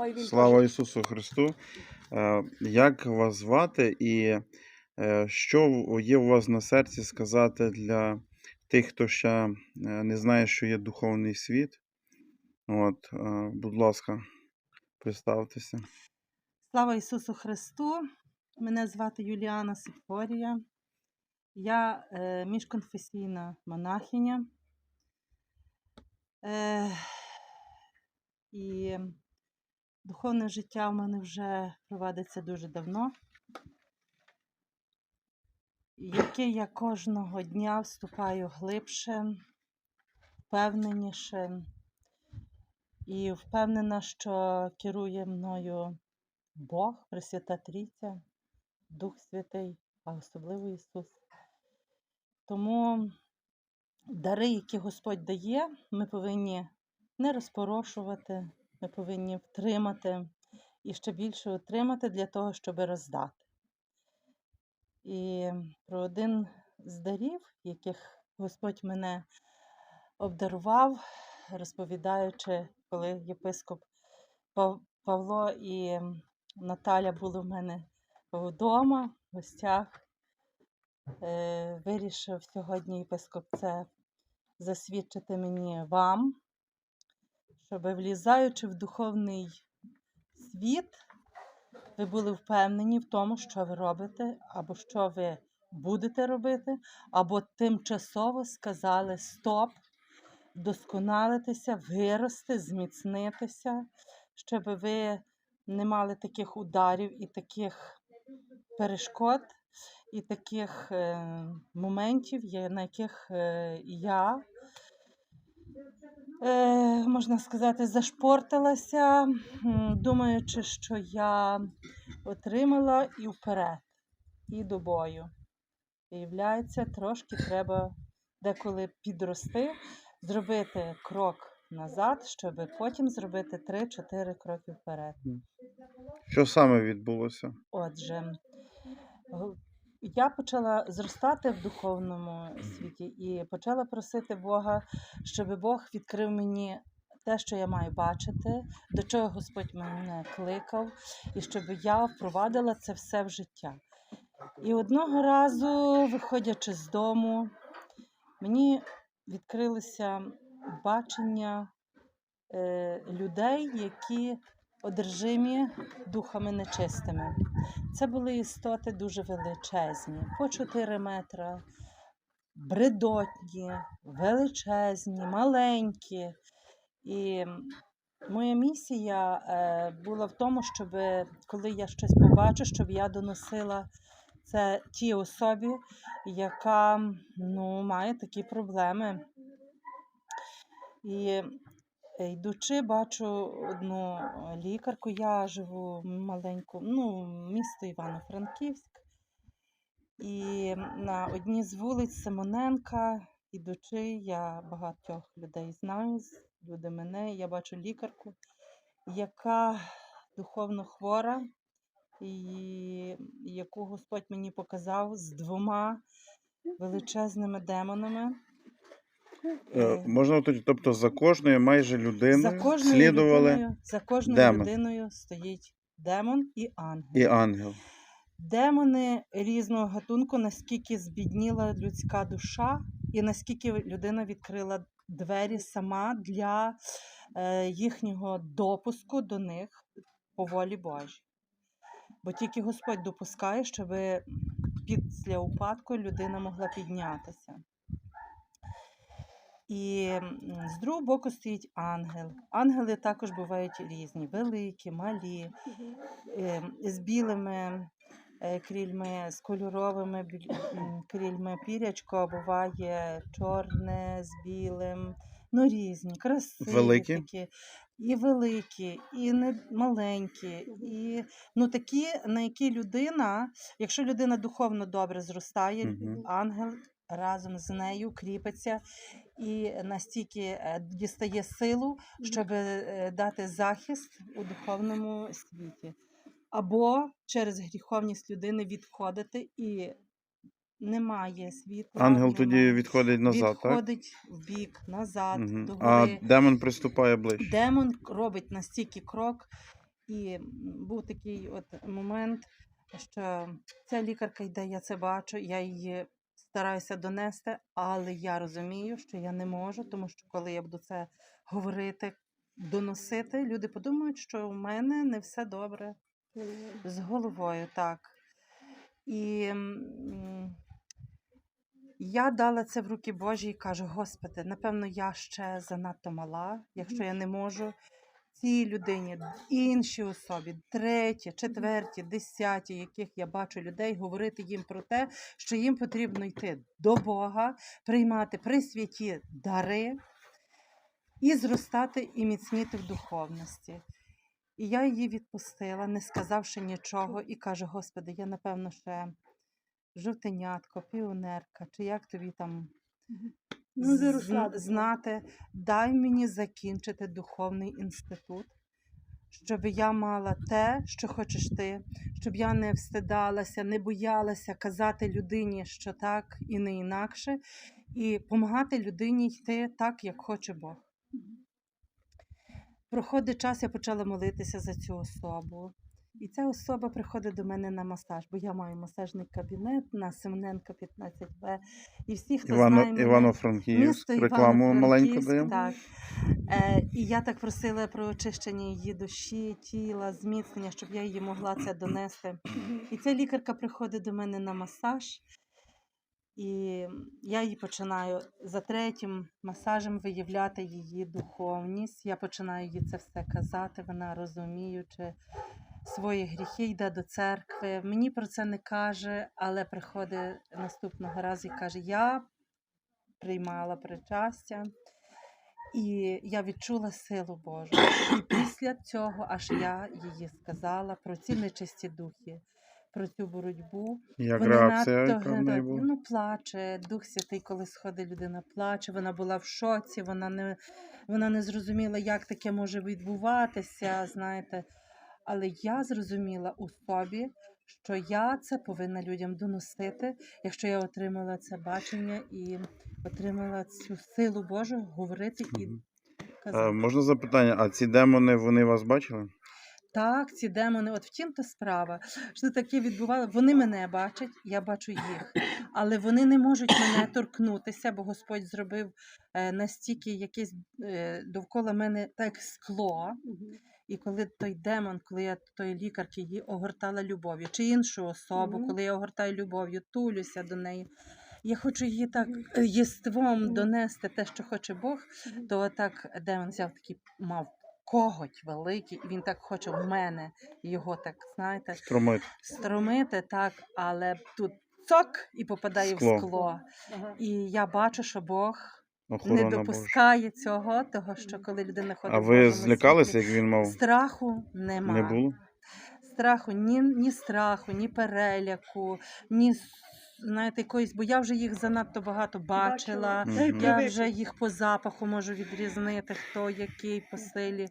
Слава Ісусу Христу! Е, Як вас звати і е, що є у вас на серці сказати для тих, хто ще е, не знає, що є духовний світ? От, будь ласка, представтеся. Слава Ісусу Христу! Мене звати Юліана Сикфорія. Я міжконфесійна монахиня. І духовне життя в мене вже провадиться дуже давно, яке я кожного дня вступаю глибше, впевненіше і впевнена, що керує мною Бог, Пресвята Трійця, Дух Святий, а особливо Ісус. Тому дари, які Господь дає, ми повинні не розпорошувати, ми повинні втримати і ще більше отримати для того, щоб роздати. І про один з дарів, яких Господь мене обдарував, розповідаючи, коли єпископ Павло і Наталя були в мене вдома, в гостях. Е, Вирішив сьогодні єпископ це засвідчити мені вам, щоб влізаючи в духовний світ, ви були впевнені в тому, що ви робите, або що ви будете робити, або тимчасово сказали стоп, вдосконалитися, вирости, зміцнитися, щоб ви не мали таких ударів і таких перешкод, і таких е, моментів, на яких е, я, можна сказати, зашпортилася, думаючи, що я отримала і вперед, і до бою. Виявляється, трошки треба деколи підрости, зробити крок назад, щоб потім зробити 3-4 кроки вперед. Що саме відбулося? Отже, я почала зростати в духовному світі і почала просити Бога, щоб Бог відкрив мені те, що я маю бачити, до чого Господь мене кликав, і щоб я впровадила це все в життя. І одного разу, виходячи з дому, мені відкрилося бачення е, людей, які одержимі духами нечистими. Це були істоти дуже величезні, по 4 метра, бредотні, величезні, маленькі. І моя місія е, була в тому, щоб коли я щось побачу, щоб я доносила це тій особі, яка ну, має такі проблеми. І йдучи, бачу одну е, лікарку. Я живу маленьку, ну, місто Івано-Франківськ. І на одній з вулиць Симоненка, ідучи, я багатьох людей знаю, люди мене. Я бачу лікарку, яка духовно хвора, і яку Господь мені показав з двома величезними демонами. Е, Можна тоді, тобто за кожною майже За кожною, слідували людиною, за кожною демон. людиною стоїть демон і ангел. і ангел. Демони різного гатунку, наскільки збідніла людська душа, і наскільки людина відкрила двері сама для е, їхнього допуску до них по волі Божій. Бо тільки Господь допускає, щоб після упадку людина могла піднятися. І з другого боку стоїть ангел. Ангели також бувають різні, великі, малі, е, з білими е, крильми, з кольоровими крильми. Пірячко буває чорне з білим, ну різні, красиві Великі? такі. І великі, і не маленькі, і ну такі, на які людина, якщо людина духовно добре зростає, Мгм. ангел разом з нею кріпиться і настільки е, дістає силу, щоб е, дати захист у духовному світі. Або через гріховність людини відходити і немає світла. Ангел тоді відходить назад, так? відходить в бік, назад, Мгм. до А демон приступає ближче. Демон робить настільки крок, І був такий от момент, що ця лікарка йде, я це бачу, я її стараюся донести, але я розумію, що я не можу, тому що коли я буду це говорити, доносити, люди подумають, що у мене не все добре з головою, так. І я дала це в руки Божі і кажу: Господи, напевно, я ще занадто мала, якщо я не можу цій людині, іншій особі, треті, четверті, десяті, яких я бачу людей, говорити їм про те, що їм потрібно йти до Бога, приймати присвяті дари і зростати і міцніти в духовності. І я її відпустила, не сказавши нічого, і кажу: Господи, я напевно ще жовтенятко, піонерка, чи як тобі там Ну, з- знати, дай мені закінчити духовний інститут, щоб я мала те, що хочеш ти, щоб я не встидалася, не боялася казати людині, що так і не інакше, і допомагати людині йти так, як хоче Бог. Проходить час, я почала молитися за цю особу. І ця особа приходить до мене на масаж, бо я маю масажний кабінет на Семененка 15Б. І всі, хто Івано, мене, Івано-Франківськ. Рекламу маленьку даємо. Так. Е, і я так просила про очищення її душі, тіла, зміцнення, щоб я її могла це донести. І ця лікарка приходить до мене на масаж, і я їй починаю за третім масажем виявляти її духовність. Я починаю їй це все казати, вона розуміючи свої гріхи, йде до церкви. Мені про це не каже, але приходить наступного разу і каже: Я приймала причастя. І я відчула силу Божу. І після цього аж я їй сказала про ці нечисті духи, про цю боротьбу. Як Вони реакція, надто була? Ну, плаче. Дух Святий, коли сходить людина, плаче. Вона була в шоці, вона не, вона не зрозуміла, як таке може відбуватися, знаєте. Але я зрозуміла у собі, що я це повинна людям доносити, якщо я отримала це бачення і отримала цю силу Божу говорити і казати. Е, можна запитання, а ці демони, вони вас бачили? Так, ці демони, от втім та справа, що таке відбувало. Вони мене бачать, я бачу їх, але вони не можуть мене торкнутися, бо Господь зробив е, настільки якесь е, довкола мене так скло. І коли той демон, коли я той лікарки її огортала любов'ю, чи іншу особу, Мгм. коли я огортаю любов'ю, тулюся до неї. Я хочу її так е, єством донести те, що хоче Бог, то так демон взяв такий, мав коготь великий, і він так хоче в мене його так, знаєте, Стромит. стромити, так, але тут цок і попадає Скло. в скло. Ага. І я бачу, що Бог Охорона не Божа. допускає цього, того, що коли людина ходить. А в ви Божому злякалися, світлі, як він мав? страху нема. Не було? Страху, ні, ні страху, ні переляку, ні знаєте, якоїсь, бо я вже їх занадто багато бачила. Мгм. Я вже їх по запаху можу відрізнити, хто який по силі.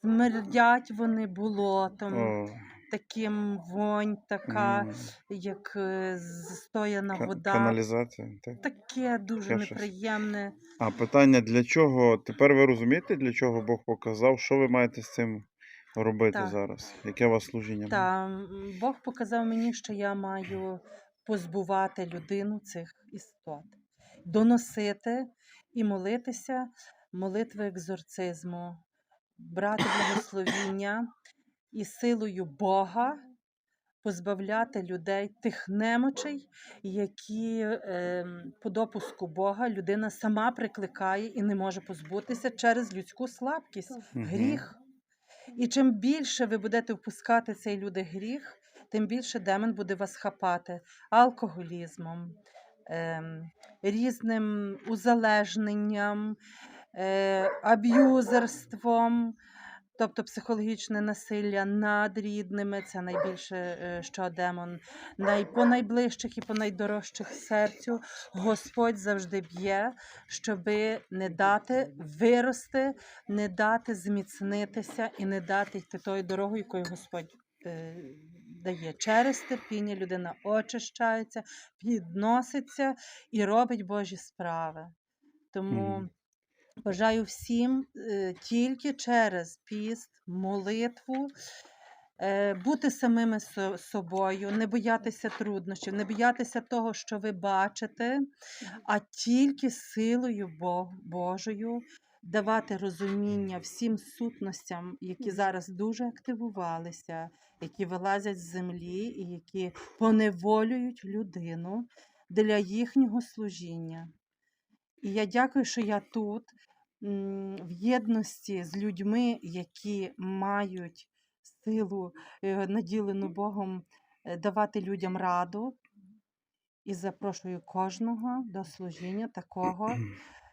Смердять вони болотом, О, таким вонь, така, як е, стояна ка- вода. каналізація. Так. Таке дуже Таке щось. неприємне. А питання для чого? Тепер ви розумієте, для чого Бог показав? Що ви маєте з цим робити Так. зараз? Яке у вас служіння? буде? Та м, Бог показав мені, що я маю позбувати людину цих істот, доносити і молитися, молитви екзорцизму, брати благословіння і силою Бога позбавляти людей тих немочей, які ем, по допуску Бога людина сама прикликає і не може позбутися через людську слабкість, гріх. І чим більше ви будете впускати цей люди гріх, тим більше демон буде вас хапати алкоголізмом, ем, різним узалежненням, е, аб'юзерством, тобто психологічне насилля над рідними. Це найбільше, е, що демон по найближчих і по найдорожчих серцю. Господь завжди б'є, щоби не дати вирости, не дати зміцнитися і не дати йти тою дорогою, якою Господь е, дає. Через терпіння людина очищається, підноситься і робить Божі справи. Тому. Бажаю всім е, тільки через піст, молитву, е, бути самими собою, не боятися труднощів, не боятися того, що ви бачите, а тільки силою Божою давати розуміння всім сутностям, які зараз дуже активувалися, які вилазять з землі і які поневолюють людину для їхнього служіння. І я дякую, що я тут в єдності з людьми, які мають силу, е, наділену Богом, е, давати людям раду. І запрошую кожного до служіння такого,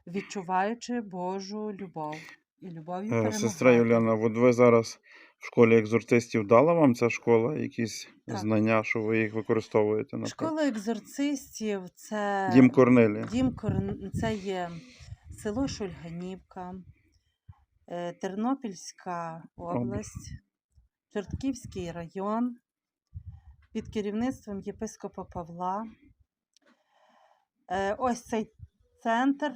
відчуваючи Божу любов. І любов'ю Е, Сестра перемагати. Юліана, от ви зараз в школі екзорцистів дала вам ця школа якісь Так. знання, що ви їх використовуєте на Школа екзорцистів це Дім Корнелі. Дім Корн... це є село Шульганівка, е, Тернопільська область, Чортківський район під керівництвом єпископа Павла. Е, Ось цей центр,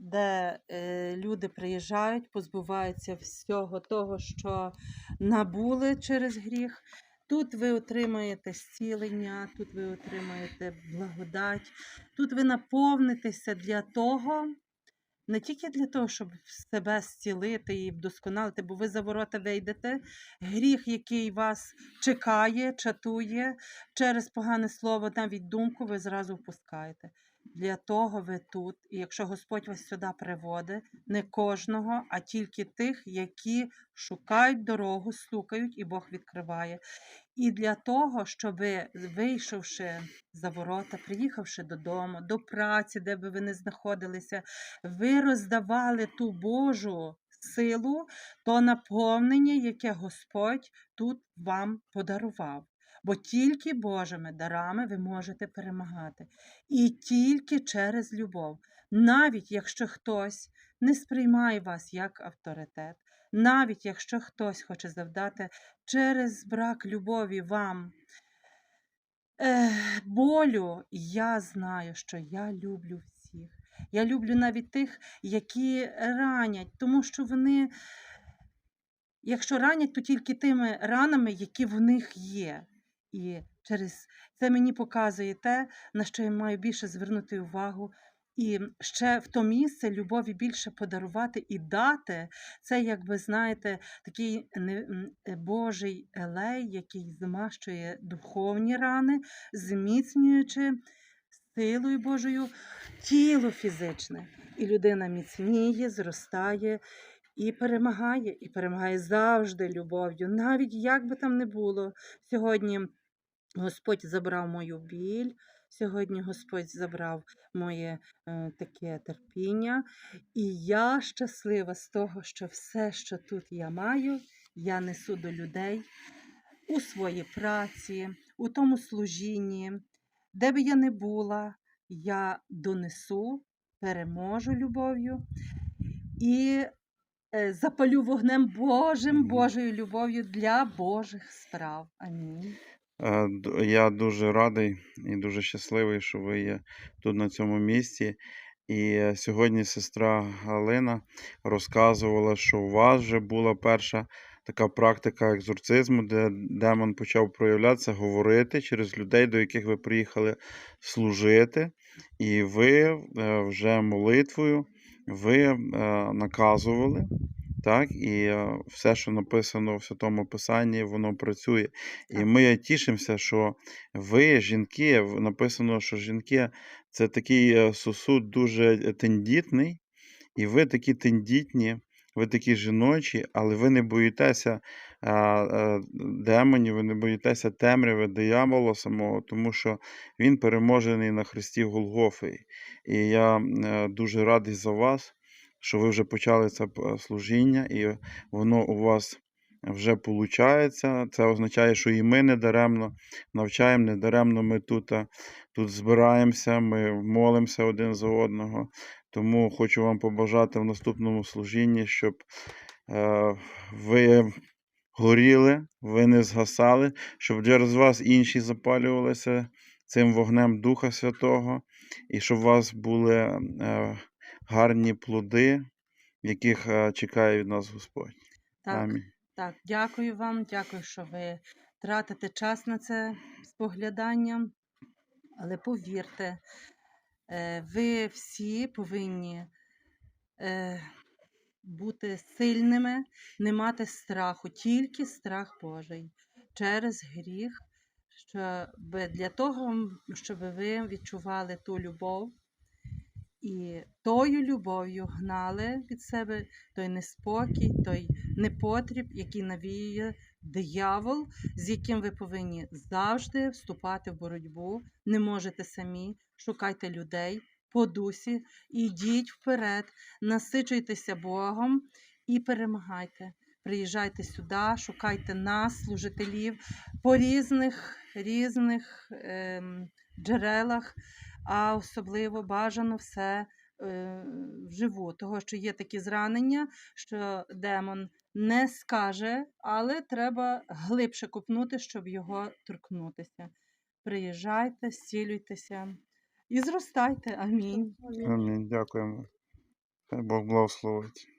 де е, люди приїжджають, позбуваються всього того, що набули через гріх. Тут ви отримаєте зцілення, тут ви отримаєте благодать, тут ви наповнитеся для того, не тільки для того, щоб себе зцілити і вдосконалити, бо ви за ворота вийдете. Гріх, який вас чекає, чатує через погане слово, навіть думку, ви зразу впускаєте. Для того ви тут, і якщо Господь вас сюди приводить, не кожного, а тільки тих, які шукають дорогу, стукають, і Бог відкриває. І для того, щоб вийшовши за ворота, приїхавши додому, до праці, де би ви не знаходилися, ви роздавали ту Божу силу, то наповнення, яке Господь тут вам подарував. Бо тільки Божими дарами ви можете перемагати. І тільки через любов. Навіть якщо хтось не сприймає вас як авторитет, навіть якщо хтось хоче завдати через брак любові вам болю, я знаю, що я люблю всіх. Я люблю навіть тих, які ранять, тому що вони, якщо ранять, то тільки тими ранами, які в них є. І через це мені показує те, на що я маю більше звернути увагу. І ще в то місце любові більше подарувати і дати. Це, як ви знаєте, такий е, Божий елей, який змащує духовні рани, зміцнюючи силою Божою тіло фізичне. І людина міцніє, зростає і перемагає, і перемагає завжди любов'ю, навіть як би там не було. Сьогодні Господь забрав мою біль. Сьогодні Господь забрав моє е, таке терпіння, і я щаслива з того, що все, що тут я маю, я несу до людей у своїй праці, у тому служінні, де би я не була, я донесу, переможу любов'ю і е, запалю вогнем Божим, Божою любов'ю для Божих справ. Амінь. Е, Я дуже радий і дуже щасливий, що ви є тут на цьому місці. І е, сьогодні сестра Галина розказувала, що у вас вже була перша така практика екзорцизму, де демон почав проявлятися, говорити через людей, до яких ви приїхали служити. І ви е, вже молитвою ви наказували. Так, і е, все, що написано в Святому Писанні, воно працює. І ми тішимося, що ви, жінки, написано, що жінки це такий е, сосуд дуже е, тендітний, і ви такі тендітні, ви такі жіночі, але ви не боїтеся демонів, ви не боїтеся темряви, диявола самого, тому що він переможений на Христі Голгофи. І я е, дуже радий за вас, що ви вже почали це служіння, і воно у вас вже виходить. Це означає, що і ми не даремно навчаємо, не даремно ми тут, а, тут збираємося, ми молимося один за одного. Тому хочу вам побажати в наступному служінні, щоб е, ви горіли, ви не згасали, щоб через вас інші запалювалися цим вогнем Духа Святого, і щоб у вас були е, гарні плоди яких е, чекає від нас Господь. Так, Амінь. так, дякую вам, дякую, що ви тратите час на це споглядання. Але повірте, е, ви всі повинні е, бути сильними, не мати страху, тільки страх Божий через гріх, щоб для того, щоб ви відчували ту любов і тою любов'ю гнали від себе той неспокій, той непотріб, який навіює диявол, з яким ви повинні завжди вступати в боротьбу. Не можете самі, шукайте людей по дусі, ідіть вперед, насичуйтеся Богом і перемагайте. Приїжджайте сюди, шукайте нас, служителів, по різних, різних ем, джерелах, а особливо бажано все е, вживу, того що є такі зранення, що демон не скаже, але треба глибше купнути, щоб його торкнутися. Приїжджайте, зцілюйтеся і зростайте. Амінь. Амінь. Дякуємо. Хай Бог благословить.